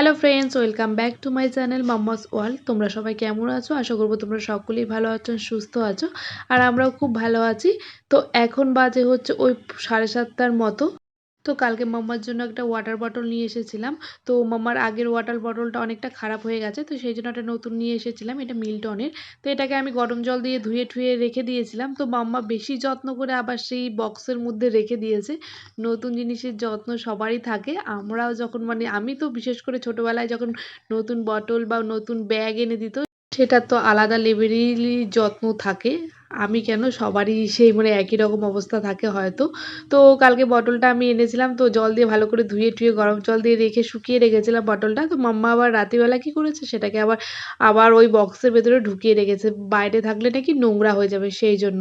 Hello friends welcome back to my channel mamma's wall তোমরা সবাই কেমন আছো? আশা করব তোমরা সকলেই ভালো আছো, সুস্থ আছো। আর আমরাও খুব ভালো আছি। তো এখন বাজে হচ্ছে ওই সাড়ে সাতটার মতো। তো কালকে মাম্মার জন্য একটা ওয়াটার বটল নিয়ে এসেছিলাম। তো মাম্মার আগের ওয়াটার বটলটা অনেকটা খারাপ হয়ে গেছে, তো সেই জন্য একটা নতুন নিয়ে এসেছিলাম, এটা মিল্টনের। তো এটাকে আমি গরম জল দিয়ে ধুয়ে ঠুয়ে রেখে দিয়েছিলাম। তো মাম্মা বেশি যত্ন করে আবার সেই বক্সের মধ্যে রেখে দিয়েছে। নতুন জিনিসের যত্ন সবারই থাকে। আমরাও যখন মানে আমি তো বিশেষ করে ছোটোবেলায় যখন নতুন বটল বা নতুন ব্যাগ এনে দিত সেটা তো আলাদা লেভেলেরই যত্ন থাকে। আমি কেন? সবারই সেই মানে একই রকম অবস্থা থাকে হয়তো। তো কালকে বটলটা আমি এনেছিলাম, তো জল দিয়ে ভালো করে ধুয়ে টুয়ে, গরম জল দিয়ে রেখে শুকিয়ে রেখেছিলাম বটলটা। তো মাম্মা আবার রাত্রিবেলা কী করেছে? সেটাকে আবার আবার ওই বক্সের ভেতরে ঢুকিয়ে রেখেছে। বাইরে থাকলে নাকি নোংরা হয়ে যাবে সেই জন্য।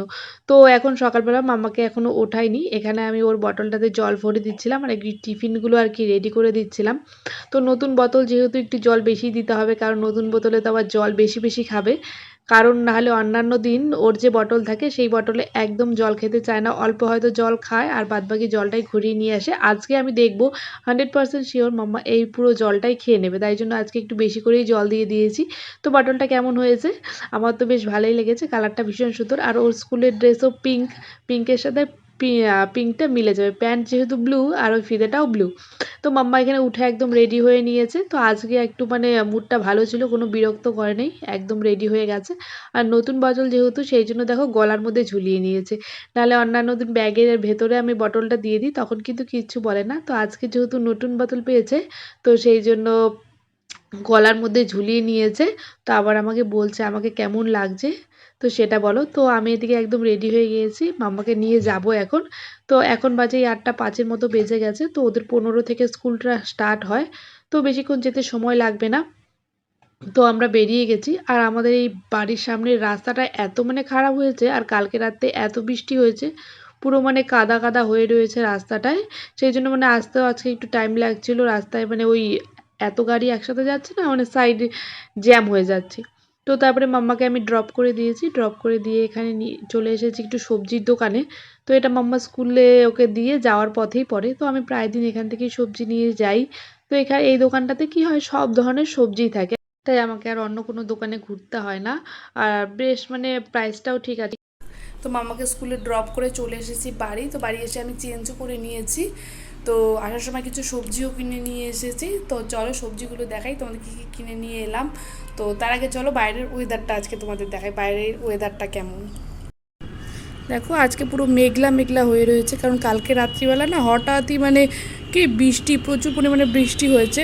তো এখন সকালবেলা মাম্মাকে এখনও ওঠাইনি। এখানে আমি ওর বটলটাতে জল ভরে দিচ্ছিলাম আর কি টিফিনগুলো আর কি রেডি করে দিচ্ছিলাম। তো নতুন বোতল যেহেতু একটু জল বেশি দিতে হবে, কারণ নতুন বোতলে তো আবার জল বেশি বেশি খাবে। কারণ না হলে অন্যান্য দিন ওর যে বটল থাকে, সেই বটলে একদম জল খেতে চায় না। অল্প হয়তো জল খায় আর বাদবাকি জলটাই ঘুরিয়ে নিয়ে আসে। আজকে আমি দেখব হান্ড্রেড পার্সেন্ট শিওর মাম্মা এই পুরো জলটাই খেয়ে নেবে। তাই জন্য আজকে একটু বেশি করেই জল দিয়ে দিয়েছি। তো বটলটা কেমন হয়েছে? আমার তো বেশ ভালোই লেগেছে। কালারটা ভীষণ সুন্দর। আর ওর স্কুলের ড্রেসও পিঙ্ক পিঙ্কের সাথে পিঙ্কটা মিলে যাবে। প্যান্ট যেহেতু ব্লু আর ওই ফিতেটাও ব্লু তো মাম্মা এখানে উঠে একদম রেডি হয়ে নিয়েছে। তো আজকে একটু মানে মুডটা ভালো ছিল, কোনো বিরক্ত করে নেই, একদম রেডি হয়ে গেছে। আর নতুন বটল যেহেতু, সেই জন্য দেখো গলার মধ্যে ঝুলিয়ে নিয়েছে। নাহলে অন্যান্য দিন ব্যাগের ভেতরে আমি বটলটা দিয়ে দিই, তখন কিন্তু কিচ্ছু বলে না। তো আজকে যেহেতু নতুন বোতল পেয়েছে, তো সেই জন্য গলার মধ্যে ঝুলিয়ে নিয়েছে। তো আবার আমাকে বলছে, আমাকে কেমন লাগছে? তো সেটা বলো। তো আমি এদিকে একদম রেডি হয়ে গিয়েছি। মাম্মাকে নিয়ে যাব এখন। তো এখন বাজে এই আটটা পাঁচের মতো বেজে গেছে। তো ওদের পনেরো থেকে স্কুলটা স্টার্ট হয়। তো বেশিক্ষণ যেতে সময় লাগবে না। তো আমরা বেরিয়ে গেছি। আর আমাদের এই বাড়ির সামনের রাস্তাটা এত মানে খারাপ হয়েছে। আর কালকে রাতে এত বৃষ্টি হয়েছে। পুরো মানে কাদা কাদা হয়ে রয়েছে রাস্তাটায়। সেই জন্য মানে আসতেও আজকে একটু টাইম লাগছিল। রাস্তায় মানে ওই এত গাড়ি একসাথে যাচ্ছে না? মানে সাইড জ্যাম হয়ে যাচ্ছে। তো তারপরে মাম্মাকে আমি ড্রপ করে দিয়েছি ড্রপ করে দিয়ে এখানে চলে এসেছি একটু সবজির দোকানে। তো এটা মাম্মা স্কুলে ওকে দিয়ে যাওয়ার পথেই পড়ে। তো আমি প্রায় দিন এখান থেকেই সবজি নিয়ে যাই। তো এখানে, এই দোকানটাতে কি হয়, সব ধরনের সবজিই থাকে। তাই আমাকে আর অন্য কোনো দোকানে ঘুরতে হয় না। আর বেশ মানে প্রাইসটাও ঠিক আছে। তো মামাকে স্কুলে ড্রপ করে চলে এসেছি বাড়ি। তো বাড়ি এসে আমি চেঞ্জও করে নিয়েছি। তো আসার সময় কিছু সবজিও কিনে নিয়ে এসেছি। তো চলো সবজিগুলো দেখাই, তোমাদের কী কী কিনে নিয়ে এলাম। তো তার আগে চলো বাইরের ওয়েদারটা আজকে তোমাদের দেখাই, বাইরের ওয়েদারটা কেমন। দেখো, আজকে পুরো মেঘলা মেঘলা হয়ে রয়েছে, কারণ কালকে রাত্রিবেলা না হঠাৎই মানে কি বৃষ্টি, প্রচুর পরিমাণে বৃষ্টি হয়েছে।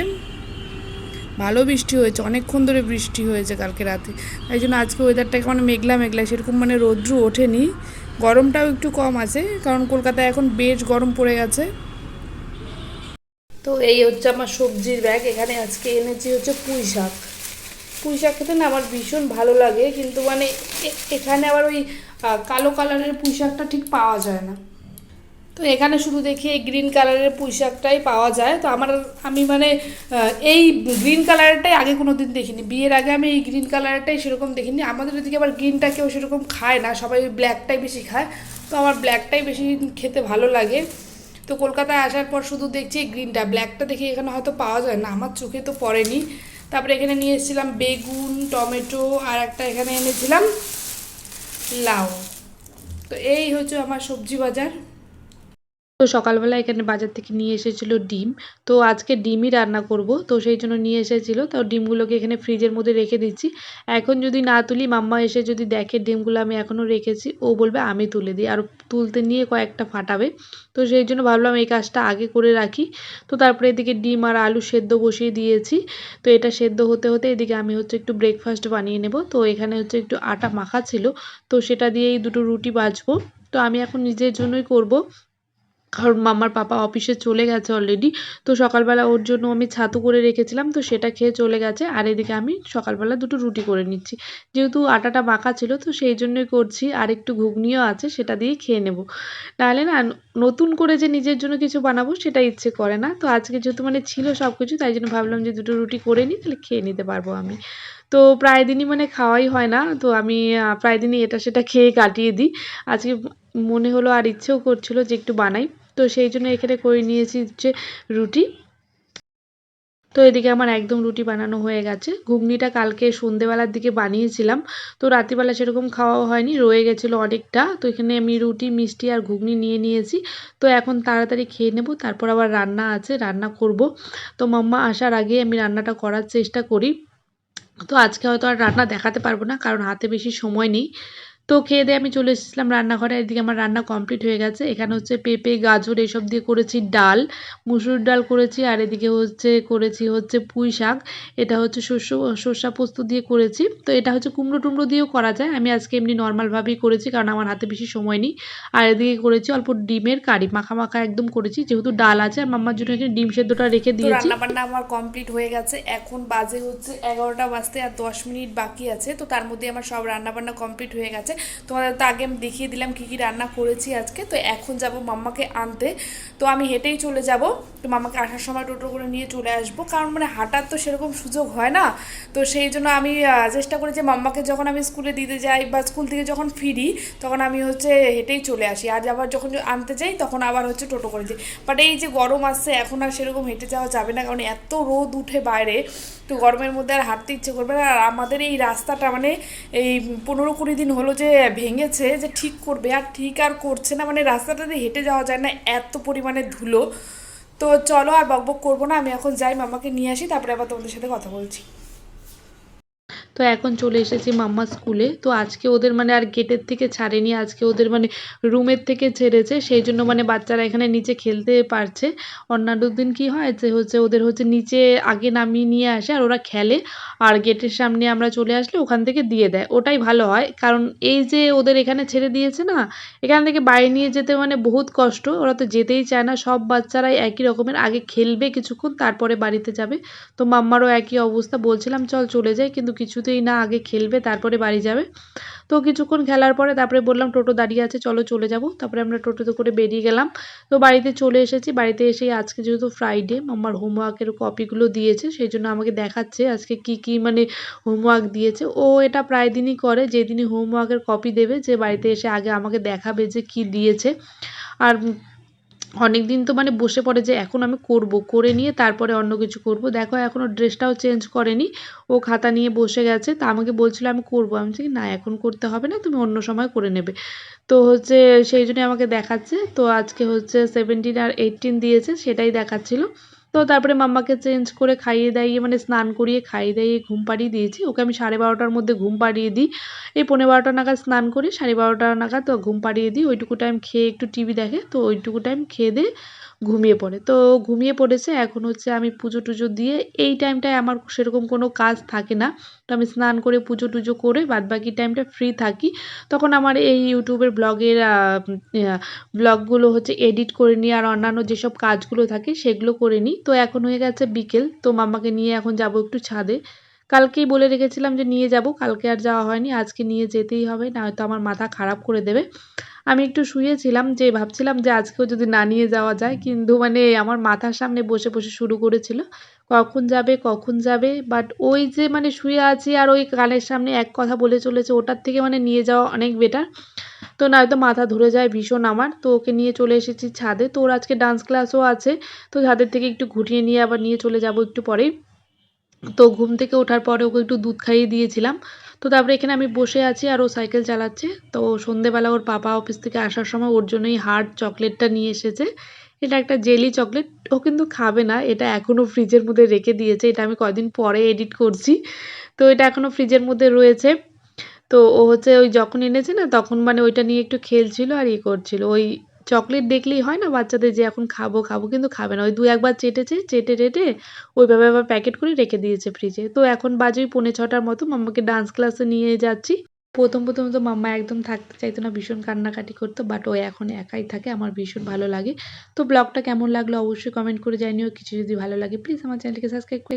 ভালো বৃষ্টি হয়েছে, অনেকক্ষণ ধরে বৃষ্টি হয়েছে কালকে রাতে। তাই জন্য আজকে ওয়েদারটা কেমন মেঘলা মেঘলা, সেরকম মানে রৌদ্র ওঠেনি। গরমটাও একটু কম আছে, কারণ কলকাতায় এখন বেশ গরম পড়ে গেছে। তো এই হচ্ছে আমার সবজির ব্যাগ এখানে আজকে এনেছি হচ্ছে পুঁই শাক। পুঁই শাক খেতে না আমার ভীষণ ভালো লাগে, কিন্তু মানে এখানে আবার ওই কালো কালারের পুঁই শাকটা ঠিক পাওয়া যায় না। তো এখানে শুধু দেখি এই গ্রিন কালারের পুঁই শাকটাই পাওয়া যায়। তো আমার, আমি মানে এই গ্রিন কালারটাই আগে কোনো দিন দেখিনি। বিয়ের আগে আমি এই গ্রিন কালারটাই সেরকম দেখিনি। আমাদের এদিকে আবার গ্রিনটা কেউ সেরকম খায় না, সবাই ওই ব্ল্যাকটাই বেশি খায়। তো আমার ব্ল্যাকটাই বেশি খেতে ভালো লাগে। তো কলকাতায় আসার পর শুধু দেখছি গ্রিনটা ব্ল্যাকটা দেখি এখানে হয়তো পাওয়া যায় না, আমার চোখে তো পড়েনি। তারপরে এখানে নিয়ে এসেছিলাম বেগুন, টমেটো আর একটা এখানে এনেছিলাম লাউ। তো এই হচ্ছে আমার সবজি বাজার। তো সকালবেলা এখানে বাজার থেকে নিয়ে এসেছিল ডিম। তো আজকে ডিমই রান্না করব। তো সেই জন্য নিয়ে এসেছিল। তো ডিমগুলোকে এখানে ফ্রিজের মধ্যে রেখে দিচ্ছি। এখন যদি না তুলি, মাম্মা এসে যদি দেখে ডিমগুলো আমি এখনও রেখেছি, ও বলবে, আমি তুলে দিই। আর তুলতে নিয়ে কয়েকটা ফাটাবে। তো সেই জন্য ভাবলাম এই কাজটা আগে করে রাখি। তো তারপরে এদিকে ডিম আর আলু সেদ্ধ বসিয়ে দিয়েছি। তো এটা সেদ্ধ হতে হতে এদিকে আমি হচ্ছে একটু ব্রেকফাস্ট বানিয়ে নেব। তো এখানে হচ্ছে একটু আটা মাখা ছিল। তো সেটা দিয়েই দুটো রুটি বাজবো। তো আমি এখন নিজের জন্যই করব। কারণ মামার পাপা অফিসে চলে গেছে অলরেডি তো সকালবেলা ওর জন্য আমি ছাতু করে রেখেছিলাম, তো সেটা খেয়ে চলে গেছে। আর এদিকে আমি সকালবেলা দুটো রুটি করে নিচ্ছি। যেহেতু আটাটা মাখা ছিল, তো সেই জন্যই করছি। আর একটু ঘুগনিও আছে, সেটা দিয়ে খেয়ে নেব। নাহলে না, নতুন করে যে নিজের জন্য কিছু বানাবো, সেটা ইচ্ছে করে না। তো আজকে যেহেতু মানে ছিল সব কিছু তাই জন্য ভাবলাম যে দুটো রুটি করে নিই, তাহলে খেয়ে নিতে পারব আমি। তো প্রায় দিনই মানে খাওয়াই হয় না, তো আমি প্রায় দিনই এটা সেটা খেয়ে কাটিয়ে দিই। আজকে মনে হলো আর ইচ্ছেও করছিল যে একটু বানাই। তো সেই জন্য এখানে করে নিয়েছি হচ্ছে রুটি। তো এদিকে আমার একদম রুটি বানানো হয়ে গেছে। ঘুগনিটা কালকে সন্ধেবেলার দিকে বানিয়েছিলাম। তো রাত্রিবেলা সেরকম খাওয়াও হয়নি, রয়ে গেছিল অনেকটা। তো এখানে আমি রুটি, মিষ্টি আর ঘুগনি নিয়ে নিয়েছি। তো এখন তাড়াতাড়ি খেয়ে নেব, তারপর আবার রান্না আছে, রান্না করব। তো মাম্মা আসার আগে আমি রান্নাটা করার চেষ্টা করি। তো আজকে হয়তো আর রান্না দেখাতে পারব না, কারণ হাতে বেশি সময় নেই। তো খেয়ে দিয়ে আমি চলে এসেছিলাম রান্নাঘরে। এদিকে আমার রান্না কমপ্লিট হয়ে গেছে। এখানে হচ্ছে পেঁপে গাজর এসব দিয়ে করেছি ডাল মুসুর ডাল করেছি আর এদিকে হচ্ছে করেছি হচ্ছে পুঁই শাক। এটা হচ্ছে শস্য সর্ষা পোস্ত দিয়ে করেছি। তো এটা হচ্ছে কুমড়ো টুমড়ো দিয়েও করা যায়। আমি আজকে এমনি নর্মালভাবেই করেছি কারণ আমার হাতে বেশি সময় নেই। আর এদিকে করেছি অল্প ডিমের কারি। মাখা মাখা একদম করেছি। যেহেতু ডাল আছে আর মাম্মার জন্য এখানে ডিম সেদ্ধটা রেখে দিয়েছি। রান্না আমার কমপ্লিট হয়ে গেছে। এখন বাজে হচ্ছে এগারোটা বাজতে আর দশ মিনিট বাকি আছে। তো তার মধ্যে আমার সব রান্না বান্না কমপ্লিট হয়ে গেছে। তোমাদের তো আগে আমি দেখিয়ে দিলাম কি কি রান্না করেছি আজকে, তো এখন যাব মাম্মাকে আনতে। তো আমি হেঁটেই চলে যাব, তো মাম্মাকে আসার সময় টোটো করে নিয়ে চলে আসব। কারণ মানে হাঁটার তো সেরকম সুযোগ হয় না, তো সেই জন্য আমি চেষ্টা করি যে মাম্মাকে যখন আমি স্কুলে দিতে যাই বা স্কুল থেকে যখন ফিরি, তখন আমি হচ্ছে হেঁটেই চলে আসি। আর আবার যখন আনতে যাই, তখন আবার হচ্ছে টোটো করে যাই। বাট এই যে গরম আসছে, এখন আর সেরকম হেঁটে যাওয়া যাবে না, কারণ এত রোদ উঠে বাইরে, তো গরমের মধ্যে আর হাঁটতে ইচ্ছে করবে না। আর আমাদের এই রাস্তাটা মানে এই পনেরো কুড়ি দিন হলো যে ভেঙেছে যে ঠিক করবে আর ঠিক আর করছে না মানে রাস্তাটা রাস্তাটাতে হেঁটে যাওয়া যায় না, এত পরিমাণে ধুলো। তো চলো আর বকবক করব না, আমি এখন যাই, মামাকে নিয়ে আসি, তারপরে আবার তোমাদের সাথে কথা বলছি। তো এখন চলে এসেছি মাম্মা স্কুলে তো আজকে ওদের মানে আর গেটের থেকে ছাড়েনি, আজকে ওদের মানে রুমের থেকে ছেড়েছে, সেই জন্য মানে বাচ্চারা এখানে নিচে খেলতে পারছে। অন্যান্য দিন কি হয় যে হচ্ছে ওদের হচ্ছে নিচে আগে নামিয়ে নিয়ে আসে আর ওরা খেলে। আর গেটের সামনে আমরা চলে আসলে ওখান থেকে দিয়ে দেয়। ওটাই ভালো হয়, কারণ এই যে ওদের এখানে ছেড়ে দিয়েছে না, এখান থেকে বাইরে নিয়ে যেতে মানে বহুত কষ্ট। ওরা তো যেতেই চায় না, সব বাচ্চারাই একই রকমের। আগে খেলবে কিছুক্ষণ, তারপরে বাড়িতে যাবে। তো মাম্মারও একই অবস্থা। বলছিলাম, চল চলে যাই। কিন্তু কিছুতেই না আগে খেলবে, তারপরে বাড়ি যাবে। তো কিছুক্ষণ খেলার পরে তারপরে বললাম, টোটো দাঁড়িয়ে আছে, চলো চলে যাব। তারপরে আমরা টোটোতে করে বেরিয়ে গেলাম। তো বাড়িতে চলে এসেছি। বাড়িতে এসেই আজকে যেহেতু ফ্রাইডে আমার হোমওয়ার্কের কপিগুলো দিয়েছে, সেই জন্য আমাকে দেখাচ্ছে আজকে কি কি মানে হোমওয়ার্ক দিয়েছে। ও এটা প্রায় দিনই করে, যেদিনই হোমওয়ার্কের কপি দেবে, যে বাড়িতে এসে আগে আমাকে দেখাবে যে কি দিয়েছে। আর অনেক দিন তো মানে বসে পড়ে যে এখন আমি করব, করে নিয়ে তারপরে অন্য কিছু করব। দেখো এখনও ড্রেসটাও চেঞ্জ করেনি, ও খাতা নিয়ে বসে গেছে, তা আমাকে বলছিল আমি করব। আমি বলছি না, এখন করতে হবে না, তুমি অন্য সময় করে নেবে। তো হচ্ছে সেই জন্যই আমাকে দেখাচ্ছে। তো আজকে হচ্ছে সেভেন্টিন আর এইটিন দিয়েছে, সেটাই দেখাচ্ছিল। তো তারপরে মাম্মাকে চেঞ্জ করে খাইয়ে দাইয়ে মানে স্নান করিয়ে খাইয়ে দাইয়ে ঘুম পাড়িয়ে দিয়েছি। ওকে আমি সাড়ে বারোটার মধ্যে ঘুম পাড়িয়ে দিই। এই পনেরো বারোটা নাগাদ স্নান করি, সাড়ে বারোটা নাগাদ ঘুম পাড়িয়ে দিই। ওইটুকু টাইম খেয়ে একটু টিভি দেখে, তো ওইটুকু টাইম খেয়ে দিয়ে ঘুমিয়ে পড়ে। তো ঘুমিয়ে পড়েছে, এখন হচ্ছে আমি পুজো টুজো দিয়ে এই টাইমটায় আমার সেরকম কোনো কাজ থাকে না। তো আমি স্নান করে পুজো টুজো করে বাদবাকি টাইমটা ফ্রি থাকি। তখন আমার এই ইউটিউবের ব্লগের ব্লগগুলো হচ্ছে এডিট করে নিই আর অন্যান্য যেসব কাজগুলো থাকে সেগুলো করে নিই। তো এখন হয়ে গেছে বিকেল, তো মামাকে নিয়ে এখন যাব একটু ছাদে। কালকেই বলে রেখেছিলাম যে নিয়ে যাব, কালকে আর যাওয়া হয়নি, আজকে নিয়ে যেতেই হবে, না হয়তো আমার মাথা খারাপ করে দেবে। আমি একটু শুয়েছিলাম, যে ভাবছিলাম যে আজকেও যদি না নিয়ে যাওয়া যায়, কিন্তু মানে আমার মাথার সামনে বসে বসে শুরু করেছিল, কখন যাবে কখন যাবে বাট ওই যে মানে শুয়ে আছি আর ওই কানের সামনে এক কথা বলে চলেছে, ওটার থেকে মানে নিয়ে যাওয়া অনেক বেটার তো নয়তো মাথা ধরে যায় ভীষণ আমার, তো ওকে নিয়ে চলে এসেছি ছাদে, তো ওর আজকে ডান্স ক্লাসও আছে, তো ছাদের থেকে একটু ঘুরিয়ে নিয়ে আবার নিয়ে চলে যাব একটু পরেই, তো ঘুম থেকে ওঠার পরে ওকে একটু দুধ খাইয়ে দিয়েছিলাম তো তারপরে এখানে আমি বসে আছি আর ও সাইকেল চালাচ্ছে। তো সন্ধেবেলা ওর পাপা অফিস থেকে আসার সময় ওর জন্যই হার্ড চকলেটটা নিয়ে এসেছে। এটা একটা জেলি চকলেট ও কিন্তু খাবে না, এটা এখনও ফ্রিজের মধ্যে রেখে দিয়েছে। এটা আমি কয়দিন পরে এডিট করছি। তো এটা এখনও ফ্রিজের মধ্যে রয়েছে। তো ও হচ্ছে ওই যখন এনেছে না, তখন মানে ওইটা নিয়ে একটু খেলছিল আর ই করছিল। ওই চকলেট দেখলেই হয় না বাচ্চাদের যে এখন খাব খাব কিন্তু খাবে না। ওই দু একবার চেটেছে, চেটে, টেটে ওইভাবে আবার প্যাকেট করে রেখে দিয়েছে ফ্রিজে তো এখন বাজে ওই পৌনে ছটার মতো, মাম্মাকে ডান্স ক্লাসে নিয়ে যাচ্ছি। প্রথম প্রথম তো মাম্মা একদম থাকতে চাইতো না, ভীষণ কান্নাকাটি করতো বাট ও এখন একাই থাকে, আমার ভীষণ ভালো লাগে। তো ব্লগটা কেমন লাগল অবশ্যই কমেন্ট করে জানিও, কিছু যদি ভালো লাগে প্লিজ আমার চ্যানেলকে সাবস্ক্রাইব করে